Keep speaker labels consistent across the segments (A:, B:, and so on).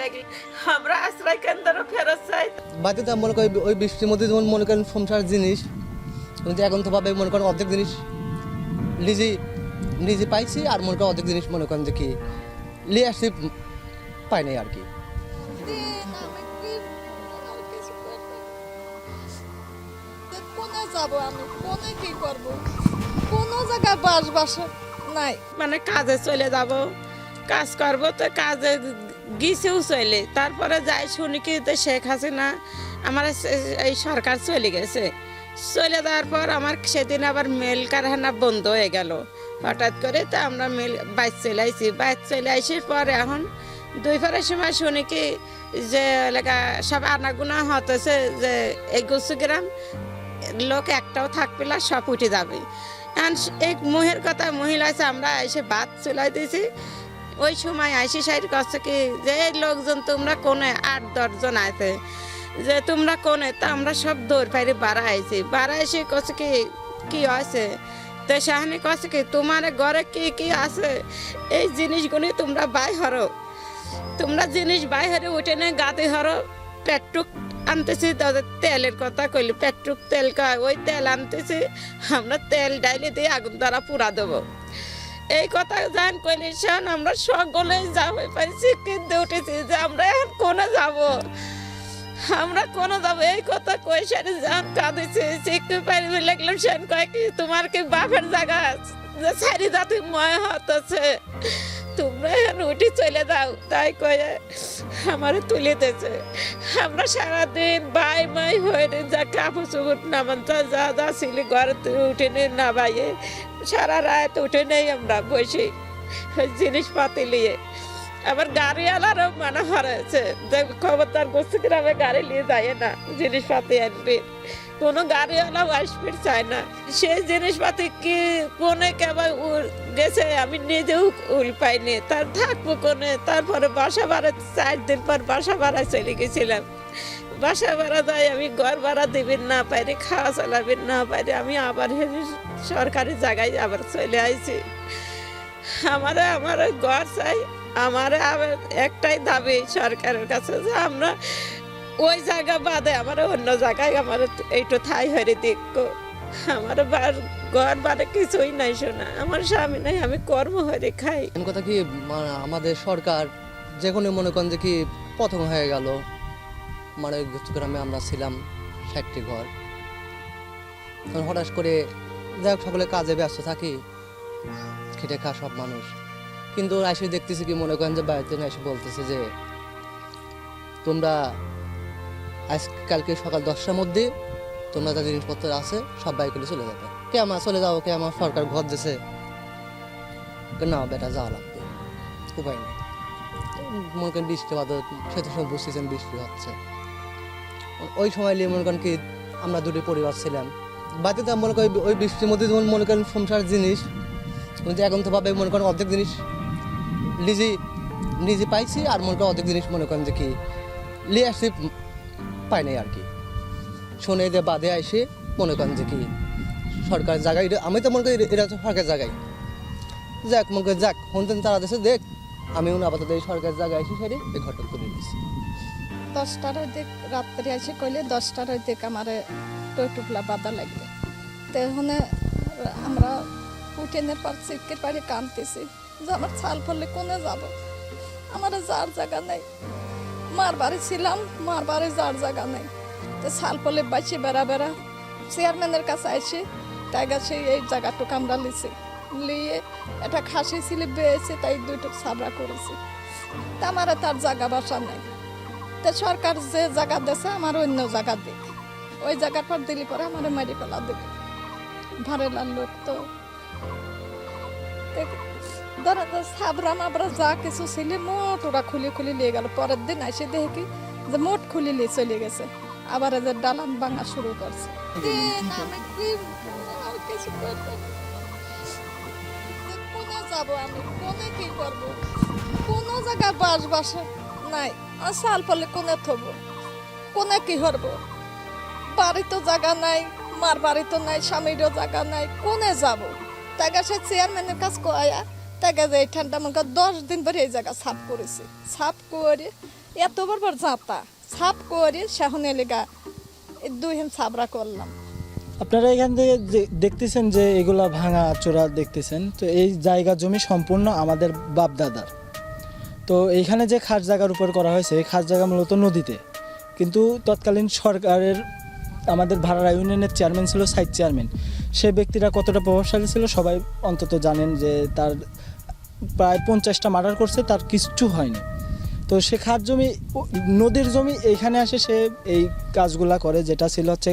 A: লাগি আমরা আশ্রয় কেন্দ্র ফেরত চাই
B: বাড়িতে মনে করি ওই বৃষ্টির মধ্যে যেমন মনে করেন সংসার জিনিস কিন্তু এখন তো ভাবে মনে করেন অর্ধেক জিনিস নিজে নিজে পাইছি আর মনে করেন অর্ধেক জিনিস মনে করেন যে কি আসছি পাই নাই আর কি।
C: যাব আমি? করব? কোন জায়গায় বাস বাসা নাই।
A: মানে কাজে চলে যাব। কাজ করব তো কাজে গিয়েছেও চলে। তারপরে যাই শুনি কি তো শেখ হাসিনা আমার এই সরকার চলে গেছে। চলে যাওয়ার পর আমার সেদিন আবার মেল কারখানা বন্ধ হয়ে গেল। হঠাৎ করে তো আমরা মেল বাইক চলে আইছি। বাইক চলে আইসির পর এখন দুই পরের সময় শুনি কি যে এলাকা সব আনাগুনা হতেছে যে এই গুসুগ্রাম লোক একটাও থাকবে না, সব উঠে যাবে। এক মুহের কথা মহিলা আছে, আমরা এসে ভাত চুলাই দিয়েছি। ওই সময় আইসি সাইড কাছে কি যে লোকজন তোমরা কোনে আট দশজন আছে, যে তোমরা কোনে, তা আমরা সব দৌড় পাইরে বাড়া আইছি। বাড়া এসে কছে কি কি আছে তো সাহানি কছে কি, তোমার ঘরে কি কি আছে? এই জিনিসগুলি তোমরা বাই হরো। তোমরা জিনিস বাই হরে উঠে নে, গাতে হরো। পেট্রুক আনতেছি তাদের তেলের কথা কইলি, পেট্রুক তেল কয় ওই তেল আনতেছি, আমরা তেল ডাইলে দিয়ে আগুন দ্বারা পুরা দেবো। এই কথা জান কইলে শোন, আমরা সকলে যাবে পারছি কিন্তু উঠেছি যে আমরা এখন কোনে যাব? আমরা কোন যাব? এই কথা কই সেন জান কাঁদেছে শিখতে পারি লাগলাম সেন কয় কি তোমার কি বাপের জায়গা? যে সারি জাতি ময় হতেছে তোমরা উঠে চলে যাও। তাই কয়ে আমার তুলে দিয়েছে আমরা সারাদিন বাই মাই হয়ে যা কাপড় চুপুর নামান, যা যা ছিল ঘরে উঠে নে না বাইয়ে। সারা রাত উঠে নেই আমরা বসে জিনিসপাতি নিয়ে আবার গাড়িওয়ালারও মানা হয়েছে যে খবরদার গোষ্ঠী গ্রামে গাড়ি নিয়ে যায় না, জিনিসপাতি আনবে কোনো গাড়িওয়ালা আসবে চায় না। সেই জিনিসপাতি কি কোনে কেবল গেছে আমি নিজেও উল পাইনি। তার থাকব কোনে? তারপরে বাসা ভাড়া, চার দিন পর বাসা ভাড়া চলে গেছিলাম। বাসা ভাড়া দেয়, আমি ঘর ভাড়া দিবেন না পারি খাওয়া চালাবেন না পারি আমি আবার সরকারি জায়গায় আবার চলে আইছি। আমার আমার ঘর চাই। আমার একটাই দাবি সরকারের কাছে যে আমরা ওই জায়গা বাদে আমার অন্য জায়গায় আমার এইটু থাই হয়ে দেখো আমার বার ঘর বারে কিছুই নাই শোনা আমার স্বামী নাই, আমি কর্ম হয়ে খাই।
B: কথা কি আমাদের সরকার যে কোনো মনে করেন যে কি প্রথম হয়ে গেল। মানে গ্রামে আমরা ছিলাম ষাটটি ঘর। হঠাৎ করে যাই সকলে কাজে ব্যস্ত থাকি, খেটে খা সব মানুষ। কিন্তু এসে দেখতেছি কি, মনে করেন যে বাড়িতে এসে বলতেছে যে, তোমরা আজ কালকে সকাল দশটার মধ্যে তোমরা যা জিনিসপত্র আছে সব বাইক করে চলে যাবে। কে আমার চলে যাও, কে আমার সরকার ঘর দিছে? না বেটা, যাওয়া লাগবে। উপায় নেই। মনে করেন বৃষ্টি বাদল সেতু সময় বুঝতেছেন বৃষ্টি হচ্ছে। ওই সময় নিয়ে মনে করেন কি, আমরা দুটি পরিবার ছিলাম। বাড়িতে তো মনে করি ওই বৃষ্টির মধ্যে যেমন মনে করেন সংসার জিনিস এখন তো ভাবে মনে করেন অর্ধেক জিনিস নিজে নিজে পাইছি আর মনে করেন অর্ধেক জিনিস মনে করেন যে কি আসছি পাই নাই আর কি। শুনে যে বাদে আইসে মনে করেন যে কি সরকার জায়গায় আমি তো মনে করি এটা সরকার জায়গায়। যাক, মনে করি যাক হনতেন তারা দেশে দেখ আমি উনি আপাতত এই সরকার জায়গায় এসে সেরে এই ঘরটা তুলে দিচ্ছি
C: দশটার দিক রাত্রে এসে কইলে দশটার দিক আমার টুকলা বাধা লাগবে। তো আমরা উঠেনের পর চিটকের পাড়ি কাঁদতেছি। আমার ছাল পড়লে কোনে যাব? আমার যার জায়গা নেই। মার বাড়ি ছিলাম, মার বাড়ি যার জায়গা নেই। তো ছাল পড়লে বাইছি বেড়া বেড়া। চেয়ারম্যানের কাছে আসি তাই কাছে এই জায়গাটুকু আমরা লিছি। লিয়ে এটা খাসি ছিল বেয়েছে, তাই দুইটুক সাবরা করেছি। তা আমার তার জায়গা বাসা নেই। তো সরকার যে জায়গা দিয়েছে আমার অন্য জায়গা দিক। ওই জায়গার পর দিলি পরে আমার মারি ফেলা দেবে। ভাড়েলার লোক তো তো যা কিছু ছিল মোট ওরা খুলি খুলি নিয়ে গেল। পরের দিন এসে দেখি যে মোট খুলি নিয়ে চলে গেছে। আবার ডালান ভাঙা শুরু করছে। আমি কোনে কি করব? কোন জায়গায় বাস বাসা নাই সাল পলে কোনে থব? কোনে কি করব বাড়ি তো জায়গা নাই, মার বাড়ি তো নাই, স্বামীরও জায়গা নাই, কোনে যাব? তাই সে চেয়ারম্যানের কাছে কয়া তাকে যে ঠান্ডা মনে কর দশ দিন পরে এই জায়গা সাফ করেছি। সাফ করে এত বড় জাঁতা সাফ করে সেখন এলাকা দুই হেন সাবরা করলাম।
D: আপনারা এখান থেকে দেখতেছেন যে এগুলা ভাঙা চোরা দেখতেছেন, তো এই জায়গা জমি সম্পূর্ণ আমাদের বাপ দাদার তো এইখানে যে খাস জায়গার উপর করা হয়েছে, এই খাস জায়গা মূলত নদীতে। কিন্তু তৎকালীন সরকারের আমাদের ভাড়া ইউনিয়নের চেয়ারম্যান ছিল সাইড চেয়ারম্যান। সে ব্যক্তিরা কতটা প্রভাবশালী ছিল সবাই অন্তত জানেন যে তার প্রায় পঞ্চাশটা মার্ডার করছে, তার কিচ্ছু হয়নি। তো সে খাস জমি নদীর জমি এইখানে আসে, সে এই কাজগুলা করে, যেটা ছিল হচ্ছে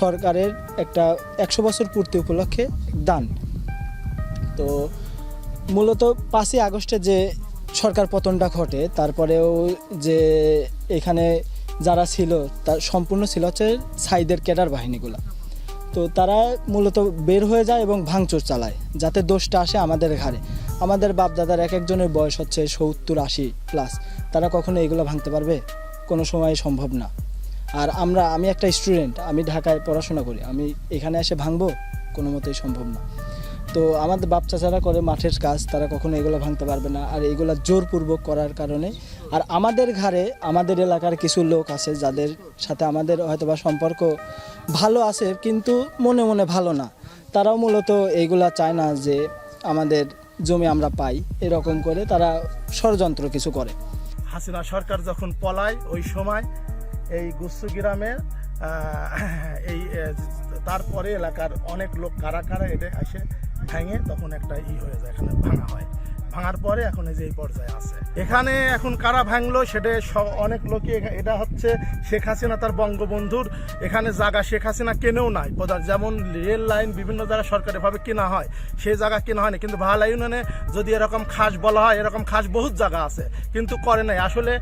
D: সরকারের একটা একশো বছর পূর্তি উপলক্ষে দান। তো মূলত পাঁচই আগস্টে যে সরকার পতনটা ঘটে, তারপরেও যে এখানে যারা ছিল, তার সম্পূর্ণ ছিল হচ্ছে সাইদের ক্যাডার বাহিনীগুলো। তো তারা মূলত বের হয়ে যায় এবং ভাঙচুর চালায়, যাতে দোষটা আসে আমাদের ঘাড়ে। আমাদের বাপদাদার এক একজনের বয়স হচ্ছে সত্তর আশি প্লাস তারা কখনো এগুলো ভাঙতে পারবে? কোনো সময় সম্ভব না। আর আমরা, আমি একটা স্টুডেন্ট আমি ঢাকায় পড়াশোনা করি। আমি এখানে এসে ভাঙবো? কোনো মতেই সম্ভব না। তো আমাদের বাপ চাচারা করে মাঠের কাজ, তারা কখনো এগুলো ভাঙতে পারবে না। আর এগুলো জোরপূর্বক করার কারণে, আর আমাদের ঘাড়ে, আমাদের এলাকার কিছু লোক আছে যাদের সাথে আমাদের হয়তোবা সম্পর্ক ভালো আছে, কিন্তু মনে মনে ভালো না। তারাও মূলত এইগুলা চায় না যে আমাদের জমি আমরা পাই, এরকম করে তারা ষড়যন্ত্র কিছু করে।
E: হাসিনা সরকার যখন পলায়, ওই সময় এই গুচ্ছু গ্রামে এই তারপরে এলাকার অনেক লোক কারা কারা এটা এসে ভেঙে তখন একটা ই হয়ে যায় এখানে ভাঙা হয়। ভাঙার পরে এখন এই যে এই পর্যায়ে আছে। এখানে এখন কারা ভাঙলো সেটা অনেক লোকই এটা হচ্ছে শেখ হাসিনা তার বঙ্গবন্ধুর। এখানে জায়গা শেখ হাসিনা কেনেও নাই। প্রধান যেমন রেল লাইন বিভিন্ন জায়গায় সরকারিভাবে কেনা হয় সেই জায়গা কেনা হয়নি। কিন্তু ভালা ইউনিয়নে যদি এরকম খাস বলা হয়, এরকম খাস বহুত জায়গা আছে, কিন্তু করে নাই। আসলে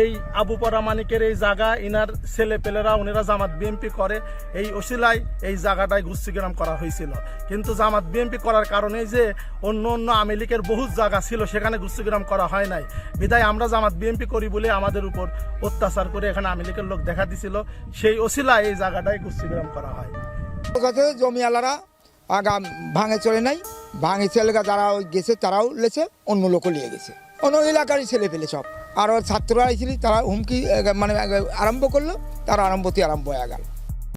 E: এই আবু পরা মানিকের এই জায়গা, ইনার ছেলে পেলেরা, উনিরা জামাত বিএমপি করে, এই ওসিলায় এই জায়গাটায় গুচ্ছিগ্রাম করা হয়েছিল। কিন্তু জামাত বিএমপি করার কারণে যে অন্য অন্য আওয়ামী লীগের বহুত জায়গা ছিল, সেখানে গুচ্ছিগ্রাম করা হয় নাই। বিদায় আমরা জামাত বিএমপি করি বলে আমাদের উপর অত্যাচার করে এখানে আওয়ামী লীগের লোক দেখা দিছিল। সেই ওসিলায় এই জায়গাটায় গুচ্ছিগ্রাম করা হয়।
F: কাছে জমিওয়ালারা আগাম ভাঙে চলে নাই। ভাঙে চলে যারা ওই গেছে, তারাও লেছে, অন্য লোকও নিয়ে গেছে। অন্য এলাকারই ছেলে পেলে সব। আর ছাত্ররা আইছিল, তারা হুমকি মানে আরম্ভ করল, তার আরম্ভতে আরম্ভ হয়ে গেল।